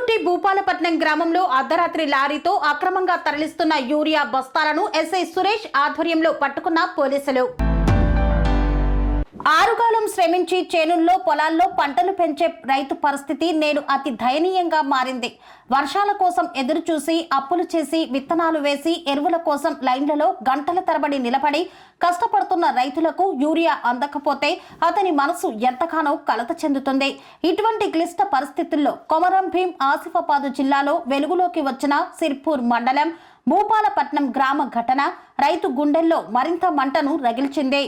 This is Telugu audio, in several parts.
సిర్పుట్టి భూపాలపట్నం గ్రామంలో అర్ధరాత్రి లారీతో అక్రమంగా తరలిస్తున్న యూరియా బస్తాలను ఎస్ఐ సురేష్ ఆధ్వర్యంలో పట్టుకున్న పోలీసులు. ఆరుగాలం శ్రమించి చేనుల్లో పొలాల్లో పంటలు పెంచే రైతు పరిస్థితి నేడు అతి దయనీయంగా మారింది. వర్షాల కోసం ఎదురు చూసి అప్పులు చేసి విత్తనాలు వేసి ఎరువుల కోసం లైన్లలో గంటల తరబడి నిలబడి కష్టపడుతున్న రైతులకు యూరియా అందకపోతే అతని మనసు ఎంతగానో కలత చెందుతుంది. ఇటువంటి క్లిష్ట పరిస్థితుల్లో కొమరం భీం ఆసిఫాబాదు జిల్లాలో వెలుగులోకి వచ్చిన సిర్పూర్ మండలం భూపాలపట్నం గ్రామ ఘటన రైతు గుండెల్లో మరింత మంటను రగిల్చింది.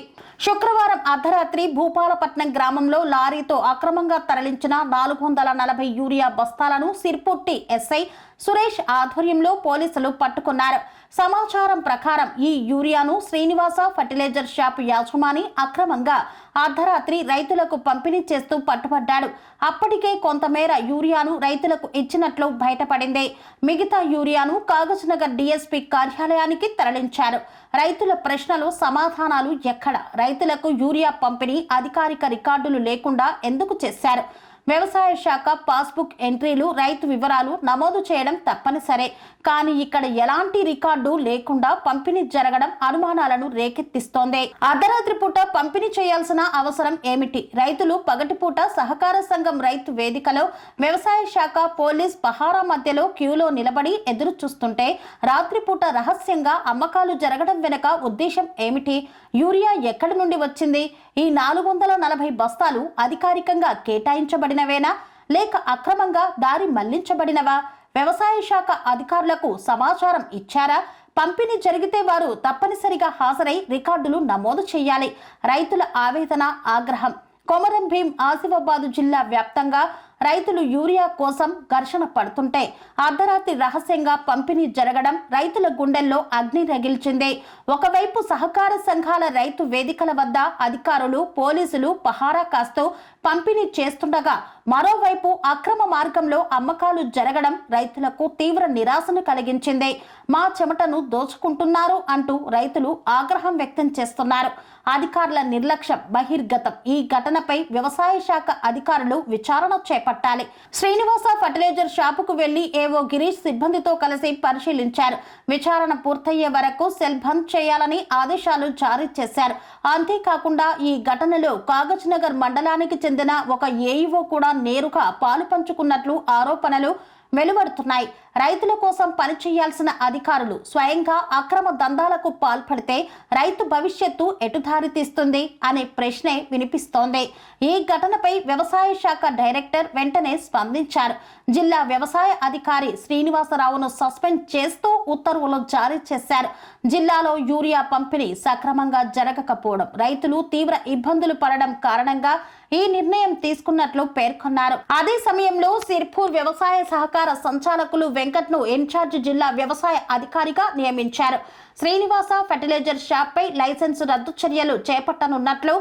శుక్రవారం అర్ధరాత్రి భూపాలపట్నం గ్రామంలో లారీతో అక్రమంగా తరలించిన నాలుగు వందల నలభై యూరియా బస్తాలను సిర్పుట్టి ఎస్ఐ సురేష్ ఆధ్వర్యంలో పోలీసులు పట్టుకున్నారు. సమాచారం ప్రకారం ఈ యూరియాను శ్రీనివాస ఫర్టిలైజర్ షాప్ యాజమాని అక్రమంగా అర్ధరాత్రి రైతులకు పంపిణీ చేస్తూ పట్టుబడ్డాడు. అప్పటికే కొంతమేర యూరియాను రైతులకు ఇచ్చినట్లు బయటపడింది. మిగతా యూరియాను కాగజ్నగర్ డీఎస్పీ కార్యాలయానికి తరలించారు. రైతుల ప్రశ్నలు సమాధానాలు ఎక్కడ? రైతులకు యూరియా పంపిణీ అధికారిక రికార్డులు లేకుండా ఎందుకు చేశారు? వ్యవసాయ శాఖ పాస్బుక్ ఎంట్రీలు రైతు వివరాలు నమోదు చేయడం తప్పనిసరే. కానీ ఇక్కడ ఎలాంటి రికార్డు లేకుండా పంపిణీ జరగడం అనుమానాలను రేకెత్తిస్తోంది. అర్ధరాత్రి పూట పంపిణీ చేయాల్సిన అవసరం ఏమిటి? రైతులు పగటిపూట సహకార సంఘం రైతు వేదికలో వ్యవసాయ శాఖ పోలీస్ పహారా మధ్యలో క్యూలో నిలబడి ఎదురు చూస్తుంటే రాత్రిపూట రహస్యంగా అమ్మకాలు జరగడం వెనుక ఉద్దేశం ఏమిటి? యూరియా ఎక్కడి నుండి వచ్చింది? ఈ నాలుగు వందల నలభై బస్తాలు అధికారికంగా కేటాయించబడి కేటాయించబడినవేనా లేక అక్రమంగా దారి మళ్ళించబడినవా? వ్యవసాయ శాఖ అధికారులకు సమాచారం ఇచ్చారా? పంపిణీ జరిగితే వారు తప్పనిసరిగా హాజరై రికార్డులు నమోదు చేయాలి. రైతుల ఆవేదన ఆగ్రహం. కొమరం భీం ఆసిఫాబాదు జిల్లా వ్యాప్తంగా రైతులు యూరియా కోసం ఘర్షణ పడుతుంటే అర్ధరాత్రి రహస్యంగా పంపిణీ జరగడం రైతుల గుండెల్లో అగ్ని రగిల్చింది. ఒకవైపు సహకార సంఘాల రైతు వేదికల వద్ద అధికారులు పోలీసులు పహారా కాస్తూ పంపిణీ చేస్తుండగా మరోవైపు అక్రమ మార్గంలో అమ్మకాలు జరగడం రైతులకు తీవ్ర నిరాశను కలిగించింది. మా చెమటను దోచుకుంటున్నారు అంటూ రైతులు ఆగ్రహం వ్యక్తం చేస్తున్నారు. అధికారుల నిర్లక్ష్యం బహిర్గతం. ఈ ఘటనపై వ్యవసాయ శాఖ అధికారులు విచారణ చేపట్టాలి. శ్రీనివాస ఫర్టిలైజర్ షాపుకు వెళ్ళి ఏవో గిరీష్ సిబ్బందితో కలిసి పరిశీలించారు. విచారణ పూర్తయ్యే వరకు సెల్ బంద్ చేయాలని ఆదేశాలు జారీ చేశారు. అంతేకాకుండా ఈ ఘటనలో కాగజ్ నగర్ మండలానికి చెందిన ఒక ఏఈఓ కూడా నేరుగా పాలు పంచుకున్నట్లు ఆరోపణలు వెలువడుతున్నాయి. రైతుల కోసం పనిచేయాల్సిన అధికారులు స్వయంగా అక్రమ దందాలకు పాల్పడితే రైతు భవిష్యత్తు ఎటు దారితీస్తుంది అనే ప్రశ్నే వినిపిస్తోంది. ఈ ఘటనపై వ్యవసాయ శాఖ డైరెక్టర్ వెంటనే స్పందించారు. జిల్లా వ్యవసాయ అధికారి శ్రీనివాసరావును సస్పెండ్ చేస్తూ ఉత్తర్వులు జారీ చేశారు. జిల్లాలో యూరియా పంపిణీ సక్రమంగా జరగకపోవడం రైతులు తీవ్ర ఇబ్బందులు పడడం కారణంగా ఈ నిర్ణయం తీసుకున్నట్లు పేర్కొన్నారు. అదే సమయంలో సిర్పూర్ వ్యవసాయ సహకార సంచాలకులు వెంకట్ను ఇన్ఛార్జ్ జిల్లా వ్యవసాయ అధికారిగా నియమించారు. శ్రీనివాస ఫెర్టిలైజర్ షాప్ పై లైసెన్స్ రద్దు చర్యలు చేపట్టనున్నట్లు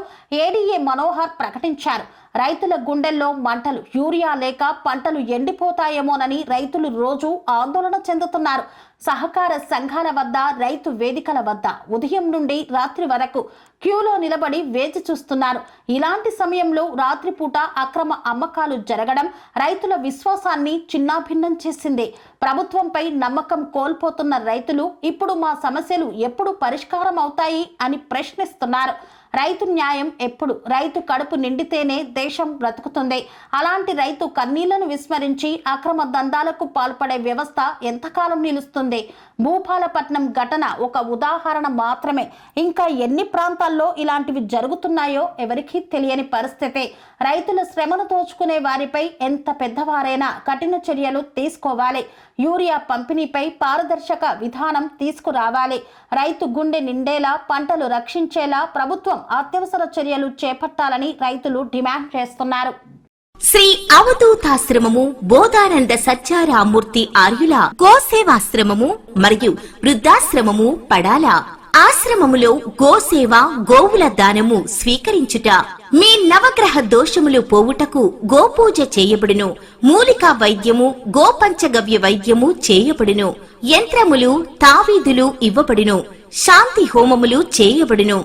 ఏడీఏ మనోహర్ ప్రకటించారు. రైతుల గుండెల్లో మంటలు యూరియా లేక పంటలు ఎండిపోతాయేమోనని రైతులు రోజు ఆందోళన చెందుతున్నారు. సహకార సంఘాల వద్ద రైతు వేదికల వద్ద ఉదయం నుండి రాత్రి వరకు క్యూలో నిలబడి వేచి చూస్తున్నారు. ఇలాంటి సమయంలో రాత్రిపూట అక్రమ అమ్మకాలు జరగడం రైతుల విశ్వాసాన్ని చిన్నాభిన్నం చేసింది. ప్రభుత్వంపై నమ్మకం కోల్పోతున్న రైతులు ఇప్పుడు మా సమస్యలు ఎప్పుడు పరిష్కారం అవుతాయి అని ప్రశ్నిస్తున్నారు. రైతు న్యాయం ఎప్పుడు? రైతు కడుపు నిండితేనే దేశం బ్రతుకుతుంది. అలాంటి రైతు కన్నీళ్ళను విస్మరించి అక్రమ దందాలకు పాల్పడే వ్యవస్థ ఎంతకాలం నిలుస్తుంది? భూపాలపట్నం ఘటన ఒక ఉదాహరణ మాత్రమే. ఇంకా ఎన్ని ప్రాంతాల్లో ఇలాంటివి జరుగుతున్నాయో ఎవరికీ తెలియని పరిస్థితి. రైతుల శ్రమను దోచుకునే వారిపై ఎంత పెద్దవారైనా కఠిన చర్యలు తీసుకోవాలి. యూరియా పంపిణీపై పారదర్శక విధానం తీసుకురావాలి. రైతు గుండె నిండేలా పంటలు రక్షించేలా ప్రభుత్వం అత్యవసర చర్యలు చేపట్టాలని రైతులు డిమాండ్ చేస్తున్నారు. శ్రీ అవధూతాశ్రమము బోధానంద సత్యారామూర్తి ఆర్యుల గోసేవాశ్రమము మరియు వృద్ధాశ్రమము పడాల ఆశ్రమములో గోసేవ గోవుల దానము స్వీకరించుట. మీ నవగ్రహ దోషములు పోవుటకు గోపూజ చేయబడును. మూలికా వైద్యము గోపంచగవ్య వైద్యము చేయబడును. యంత్రములు తావీదులు ఇవ్వబడును. శాంతి హోమములు చేయబడును.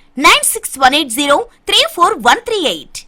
Nine six one eight zero three four one three eight